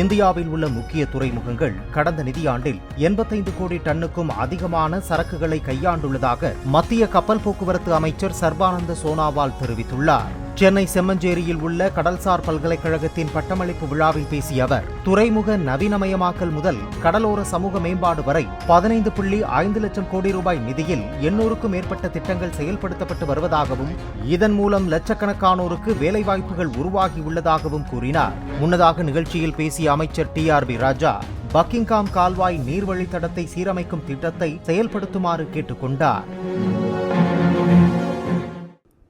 இந்தியாவில் உள்ள முக்கிய துறைமுகங்கள் கடந்த நிதியாண்டில் எண்பத்தைந்து கோடி டன்னுக்கும் அதிகமான சரக்குகளை கையாண்டுள்ளதாக மத்திய கப்பல் போக்குவரத்து அமைச்சர் சர்பானந்த சோனாவால் தெரிவித்துள்ளார். சென்னை செம்மஞ்சேரியில் உள்ள கடல்சார் பல்கலைக்கழகத்தின் பட்டமளிப்பு விழாவில் பேசிய அவர் துறைமுக நவீனமயமாக்கல் முதல் கடலோர சமூக மேம்பாடு வரை பதினைந்து புள்ளி ஐந்து லட்சம் கோடி ரூபாய் நிதியில் எண்ணூறுக்கும் மேற்பட்ட திட்டங்கள் செயல்படுத்தப்பட்டு வருவதாகவும் இதன் மூலம் லட்சக்கணக்கானோருக்கு வேலைவாய்ப்புகள் உருவாகியுள்ளதாகவும் கூறினார். முன்னதாக நிகழ்ச்சியில் பேசிய அமைச்சர் T R B Raja Buckingham கால்வாய் நீர்வழித்தடத்தை சீரமைக்கும் திட்டத்தை செயல்படுத்துமாறு கேட்டுக்கொண்டார்.